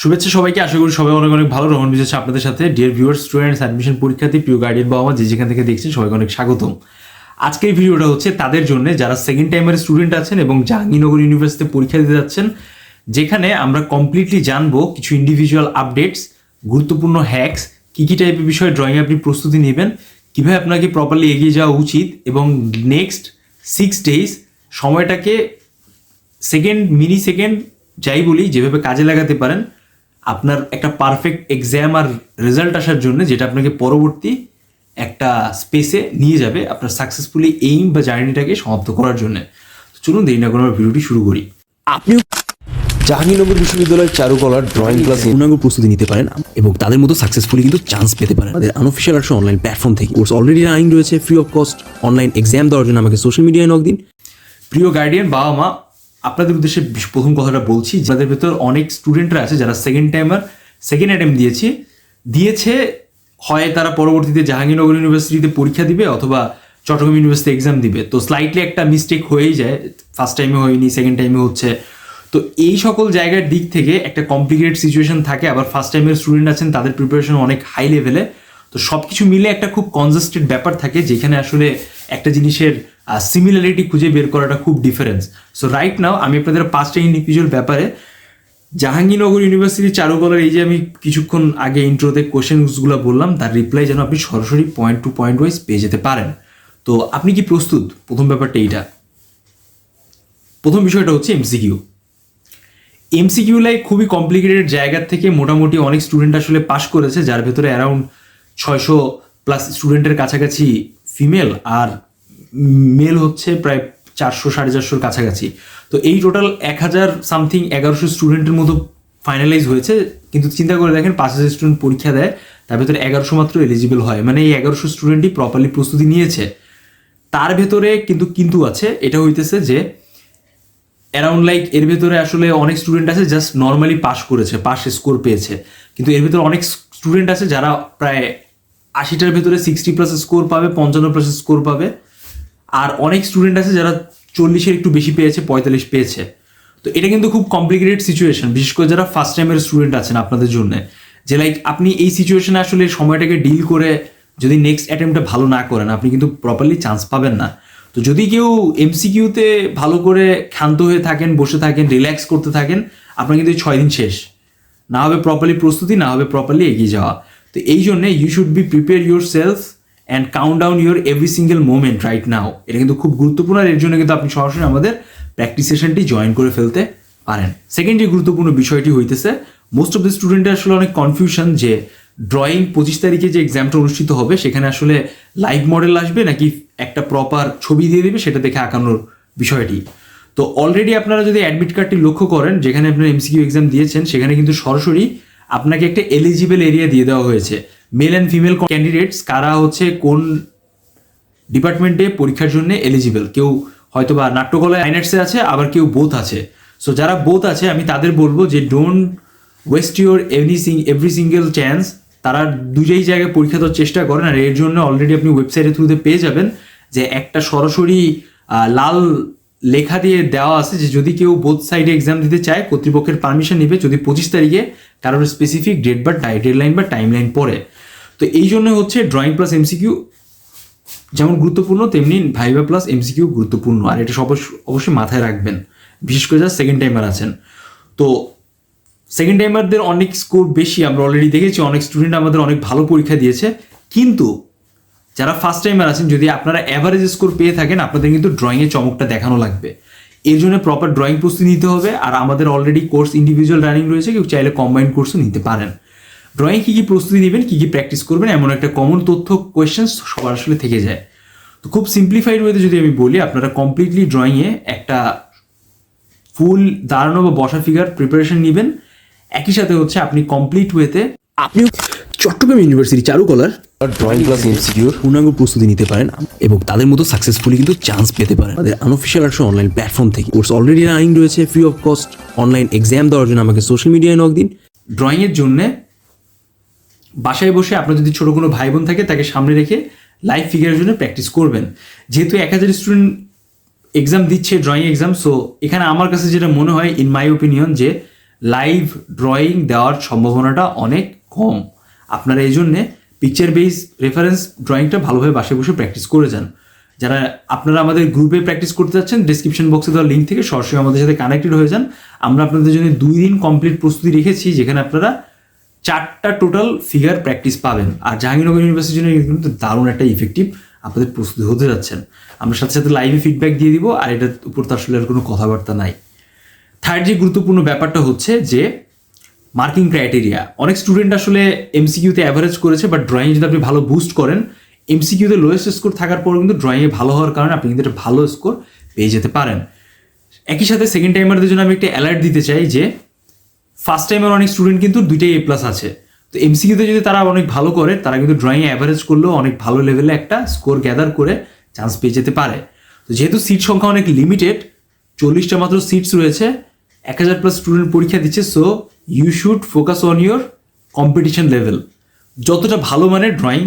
শুভেচ্ছা সবাইকে, আশা করি সবাই অনেক অনেক ভালো। রহমান বিশেষ আপনাদের সাথে ডিয়ার ভিউয়ার স্টুডেন্টস অ্যাডমিশন পরীক্ষার্থী প্রিয় গার্ডিয়ান বাবা যে যেখান থেকে দেখছেন, সবাইকে অনেক স্বাগতম। আজকের ভিডিওটা হচ্ছে তাদের জন্য, যারা সেকেন্ড টাইমের স্টুডেন্ট আছেন এবং জাহাঙ্গীরনগর ইউনিভার্সিটিতে পরীক্ষা দিতে যাচ্ছেন, যেখানে আমরা কমপ্লিটলি জানব কিছু ইন্ডিভিজুয়াল আপডেটস গুরুত্বপূর্ণ হ্যাকস কী কী টাইপের বিষয়ে ড্রয়িং আপনি প্রস্তুতি নেবেন, কীভাবে আপনাকে প্রপারলি এগিয়ে যাওয়া উচিত এবং নেক্সট সিক্স ডেজ সময়টাকে সেকেন্ড মিনি সেকেন্ড যাই বলি, যেভাবে কাজে লাগাতে পারেন আপনার একটা পারফেক্ট এক্সাম আর রেজাল্ট আসার জন্য যেটা আপনাকে পরবর্তী একটা স্পেসে নিয়ে যাবে আপনার সাকসেসফুলি এইম বা জার্নিটাকে সমাপ্ত করার জন্য। তো চলুন দেরি না করে আমরা ভিডিওটি শুরু করি। আপনিও জাহাঙ্গীরনগর বিশ্ববিদ্যালয়ের চারুকলার ড্রয়িং ক্লাস পূর্ণাঙ্গ প্রস্তুতি নিতে পারেন এবং তাদের মতো সাকসেসফুলি কিন্তু চান্স পেতে পারেন। আমাদের আনঅফিসিয়াল আর্টস অনলাইন প্ল্যাটফর্ম থেকে কোর্স অলরেডি রানিং রয়েছে free of cost online exam দেওয়ার জন্য আমাকে সোশ্যাল মিডিয়ায় নক দিন। প্রিয় গার্ডিয়ান বাবা মা আপনাদের উদ্দেশ্যে প্রথম কথাটা বলছি, যাদের ভেতর অনেক স্টুডেন্টরা আছে যারা সেকেন্ড টাইমার সেকেন্ড অ্যাটেম্প দিয়েছে দিয়েছে, হয় তারা পরবর্তীতে জাহাঙ্গীরনগর ইউনিভার্সিটিতে পরীক্ষা দিবে অথবা চট্টগ্রাম ইউনিভার্সিটি এক্সাম দিবে। তো স্লাইটলি একটা মিস্টেক হয়েই যায় ফার্স্ট টাইমে হয়নি সেকেন্ড টাইমে হচ্ছে। তো এই সকল জায়গার দিক থেকে একটা কমপ্লিকেটেড সিচুয়েশন থাকে, আবার ফার্স্ট টাইমের স্টুডেন্ট আছেন, তাদের প্রিপারেশন অনেক হাই লেভেলে তো সব কিছু মিলে একটা খুব কনজাস্টেড ব্যাপার থাকে, যেখানে আসলে একটা জিনিসের সিমিলারিটি খুঁজে বের করাটা খুব ডিফারেন্স সো রাইট নাও আমি আপনাদের পাঁচটা ইন্ডিভিজুয়াল ব্যাপারে জাহাঙ্গীরনগর ইউনিভার্সিটি চারুকলার এই যে আমি কিছুক্ষণ আগে ইন্ট্রোতে কোশ্চেনগুলো বললাম, তার রিপ্লাই যেন আপনি সরাসরি পয়েন্ট টু পয়েন্ট ওয়াইজ পেয়ে যেতে পারেন। তো আপনি কি প্রস্তুত? প্রথম ব্যাপারটা এইটা। প্রথম বিষয়টা হচ্ছে এমসিকিউ এমসিকিউ লাই খুবই কমপ্লিকেটেড জায়গার থেকে মোটামুটি অনেক স্টুডেন্ট আসলে পাশ করেছে, যার ভেতরে অ্যারাউন্ড ছয়শো প্লাস স্টুডেন্টের কাছাকাছি ফিমেল আর মেল হচ্ছে প্রায় চারশো, সাড়ে চারশোর কাছাকাছি। তো এই টোটাল এক হাজার সামথিং এগারোশো স্টুডেন্টের মতো ফাইনালাইজ হয়েছে। কিন্তু চিন্তা করে দেখেন পাঁচ হাজার স্টুডেন্ট পরীক্ষা দেয়, তার ভেতরে এগারোশো মাত্র এলিজিবল হয়। মানে এই এগারোশো স্টুডেন্টই প্রপারলি প্রস্তুতি নিয়েছে। তার ভেতরে কিন্তু কিন্তু আছে, এটা হইতেছে যে অ্যারাউন্ড লাইক এর ভেতরে আসলে অনেক স্টুডেন্ট আছে জাস্ট নর্মালি পাস করেছে পাস স্কোর পেয়েছে। কিন্তু এর ভেতরে অনেক স্টুডেন্ট আছে যারা প্রায় আশিটার ভেতরে সিক্সটি প্লাস স্কোর পাবে, পঞ্চান্ন প্লাস স্কোর পাবে। আর অনেক স্টুডেন্ট আছে যারা চল্লিশের একটু বেশি পেয়েছে, পঁয়তাল্লিশ পেয়েছে। তো এটা কিন্তু খুব কমপ্লিকেটেড সিচুয়েশন বিশেষ করে যারা ফার্স্ট টাইমের স্টুডেন্ট আছেন আপনাদের জন্য। যে লাইক আপনি এই সিচুয়েশনে আসলে সময়টাকে ডিল করে যদি নেক্সট অ্যাটেম্পটা ভালো না করেন, আপনি কিন্তু প্রপারলি চান্স পাবেন না। তো যদি কেউ এমসিকিউতে ভালো করে ক্ষান্ত হয়ে থাকেন, বসে থাকেন রিল্যাক্স করতে থাকেন, আপনার কিন্তু ছয় দিন শেষ। না হবে প্রপারলি প্রস্তুতি, না হবে প্রপারলি এগিয়ে যাওয়া। তো এই জন্যে you should be prepare your self and count down your every single moment right now এটা কিন্তু খুব গুরুত্বপূর্ণ আর এর জন্য কিন্তু আপনি সরাসরি আমাদের প্র্যাকটিস সেশনটি জয়েন করে ফেলতে পারেন। সেকেন্ড যে গুরুত্বপূর্ণ বিষয়টি হইতেছে মোস্ট অফ দ্য স্টুডেন্টের আসলে অনেক কনফিউশন যে ড্রয়িং পঁচিশ তারিখে যে এক্সামটা অনুষ্ঠিত হবে, সেখানে আসলে লাইভ মডেল আসবে নাকি একটা প্রপার ছবি দিয়ে দেবে সেটা দেখে আঁকানোর বিষয়টি। তো অলরেডি আপনারা যদি অ্যাডমিট কার্ডটি লক্ষ্য করেন, যেখানে আপনার এমসিকিউ এক্সাম দিয়েছেন, সেখানে কিন্তু সরাসরি আপনাকে একটা এলিজিবল এরিয়া দিয়ে দেওয়া হয়েছে। মেল অ্যান্ড ফিমেল ক্যান্ডিডেটস কারা হচ্ছে কোন ডিপার্টমেন্টে পরীক্ষার জন্য এলিজিবল কেউ হয়তো বা নাট্যকলা আইনার্সে আছে, আবার কেউ বোথ আছে। সো যারা বোথ আছে, আমি তাদের বলব যে don't waste your every sing every single chance তারা দুজেই জায়গায় পরীক্ষা দেওয়ার চেষ্টা করেন, আর এর জন্য অলরেডি আপনি ওয়েবসাইটের থ্রুতে পেয়ে যাবেন যে একটা সরাসরি লাল লেখা দিয়ে দেওয়া আছে যে যদি কেউ বোথ সাইডে এক্সাম দিতে চায়, কর্তৃপক্ষের পারমিশন নেবে যদি পঁচিশ তারিখে কারোর স্পেসিফিক ডেট বা ডেডলাইন বা টাইম লাইন পড়ে। তো এই জন্য হচ্ছে ড্রয়িং প্লাস এমসিকিউ যেমন গুরুত্বপূর্ণ, তেমনি ভাইবা প্লাস এমসিকিউ গুরুত্বপূর্ণ। আর এটা সব অবশ্যই মাথায় রাখবেন, বিশেষ করে যারা সেকেন্ড টাইমার আছেন। তো সেকেন্ড টাইমারদের অনেক স্কোর বেশি, আমরা অলরেডি দেখেছি, অনেক স্টুডেন্ট আমাদের অনেক ভালো পরীক্ষা দিয়েছে। কিন্তু যারা ফার্স্ট টাইমার আছেন, যদি আপনারা অ্যাভারেজ স্কোর পেয়ে থাকেন, আপনাদের কিন্তু ড্রয়িংয়ে চমকটা দেখানো লাগবে। এর জন্য প্রপার ড্রয়িং প্রস্তুতি নিতে হবে, আর আমাদের অলরেডি কোর্স ইন্ডিভিজুয়াল রানিং রয়েছে, কেউ চাইলে কম্বাইন কোর্সও নিতে পারেন। ড্রয়িং কী কী প্রস্তুতি নেবেন, কী কী প্র্যাকটিস করবেন, এমন একটা কমন তথ্য কোয়েশ্চেন্স সবার আসলে থেকে যায়। তো খুব সিম্পলিফাইড ওয়েতে যদি আমি বলি, আপনারা কমপ্লিটলি ড্রয়িংয়ে একটা ফুল দাঁড়ানো বা বসা ফিগার প্রিপারেশন নেবেন। একই সাথে হচ্ছে আপনি কমপ্লিট ওয়েতে আপনিও চট্টগ্রাম ইউনিভার্সিটি চারুকলার ড্রয়িং ক্লাস এমসিকিউর পূর্ণাঙ্গ প্রস্তুতি নিতে পারেন এবং তাদের মতো সাকসেসফুলি কিন্তু চান্স পেতে পারেন। আমাদের আনঅফিসিয়াল আর্টস অনলাইন প্ল্যাটফর্ম থেকে। কোর্স অলরেডি রানিং রয়েছে free of cost online exam দেওয়ার জন্য আমাকে সোশ্যাল মিডিয়ায় নক দিন। ড্রয়িংয়ের জন্যে বাসায় বসে আপনার যদি ছোট কোনো ভাই বোন থাকে, তাকে সামনে রেখে লাইভ ফিগারের জন্য প্র্যাকটিস করবেন। যেহেতু এক হাজার স্টুডেন্ট এক্সাম দিচ্ছে ড্রয়িং এক্সাম সো এখানে আমার কাছে যেটা মনে হয় ইন মাই ওপিনিয়ন যে লাইভ ড্রয়িং দেওয়ার সম্ভাবনাটা অনেক কম। আপনারা এই জন্যে পিকচার বেস রেফারেন্স ড্রয়িংটা ভালোভাবে বাসে বসে প্র্যাকটিস করে যান। যারা আপনারা আমাদের গ্রুপে প্র্যাকটিস করতে যাচ্ছেন ডিসক্রিপশন বক্সে দেওয়া লিঙ্ক থেকে সরাসরি আমাদের সাথে কানেক্টেড হয়ে যান। আমরা আপনাদের জন্য দুই দিন কমপ্লিট প্রস্তুতি রেখেছি, যেখানে আপনারা চারটা টোটাল ফিগার প্র্যাকটিস পাবেন। আর জাহাঙ্গীরনগর ইউনিভার্সিটির জন্য কিন্তু দারুণ একটা ইফেক্টিভ আপনাদের প্রস্তুতি হতে যাচ্ছেন। আমরা সাথে সাথে লাইভে ফিডব্যাক দিয়ে দিব, আর এটার উপর তো আসলে আর কোনো কথাবার্তা নাই। থার্ড যে গুরুত্বপূর্ণ ব্যাপারটা হচ্ছে যে মার্কিং ক্রাইটেরিয়া। অনেক স্টুডেন্ট আসলে এমসিকিউতে অ্যাভারেজ করেছে বাট ড্রয়িং যদি আপনি ভালো বুস্ট করেন এমসিকিউতে লোয়েস্ট স্কোর থাকার পর কিন্তু ড্রয়িংয়ে ভালো হওয়ার কারণে আপনি কিন্তু একটা ভালো স্কোর পেয়ে যেতে পারেন। একই সাথে সেকেন্ড টাইমারদের জন্য আমি একটা অ্যালার্ট দিতে চাই যে ফার্স্ট টাইমের অনেক স্টুডেন্ট কিন্তু দুইটাই এ প্লাস আছে। তো এমসিকিউতে যদি তারা অনেক ভালো করে, তারা কিন্তু ড্রয়িংয়ে অ্যাভারেজ করলেও অনেক ভালো লেভেলে একটা স্কোর গ্যাদার করে চান্স পেয়ে যেতে পারে। তো যেহেতু সিট সংখ্যা অনেক লিমিটেড চল্লিশটা মাত্র সিটস রয়েছে, এক হাজার প্লাস স্টুডেন্ট পরীক্ষা দিচ্ছে so you should focus on your competition level যতটা ভালো মানের ড্রয়িং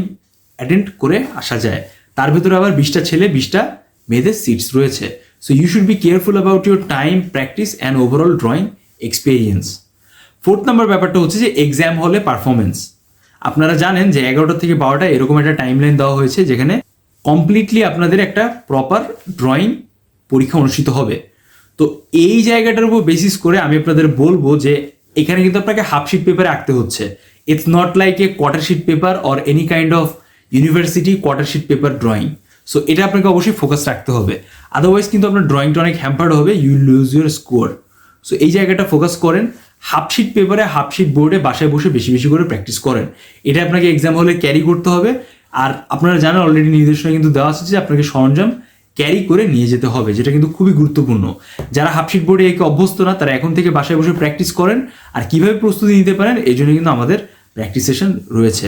অ্যাটেন্ড করে আসা যায়। তার ভিতরে আবার বিশটা ছেলে, বিশটা মেয়েদের সিটস রয়েছে। So you should be careful about your time practice and overall drawing experience fourth number ব্যাপারটা হচ্ছে যে এক্সাম হলে পারফরমেন্স আপনারা জানেন যে, এগারোটা থেকে বারোটা এরকম একটা টাইম লাইন দেওয়া হয়েছে যেখানে কমপ্লিটলি আপনাদের একটা প্রপার ড্রয়িং পরীক্ষা অনুষ্ঠিত হবে। তো, এই জায়গাটার উপর বেসিস করে আমি আপনাদের বলব যে এখানে কিন্তু আপনাকে হাফ শিট পেপারে আঁকতে হচ্ছে। It's not like a quarter sheet paper or any kind of university quarter sheet paper drawing so এটা আপনাকে অবশ্যই ফোকাস রাখতে হবে। আদারওয়াইজ কিন্তু আপনার ড্রয়িংটা অনেক হ্যাম্পার্ড হবে you lose your score so এই জায়গাটা ফোকাস করেন হাফ শিট পেপারে হাফ শিট বোর্ডে বাসায় বসে বেশি বেশি করে প্র্যাকটিস করেন। এটা আপনাকে এক্সাম হলে ক্যারি করতে হবে। আর আপনারা জানেন অলরেডি নির্দেশনা কিন্তু দেওয়া আছে যে আপনাকে সরঞ্জাম ক্যারি করে নিয়ে যেতে হবে, যেটা কিন্তু খুবই গুরুত্বপূর্ণ। যারা হাফশিট বোর্ডে একে অভ্যস্ত না, তারা এখন থেকে বাসায় বসে প্র্যাকটিস করেন আর কীভাবে প্রস্তুতি নিতে পারেন, এই জন্য কিন্তু আমাদের প্র্যাকটিস সেশন রয়েছে।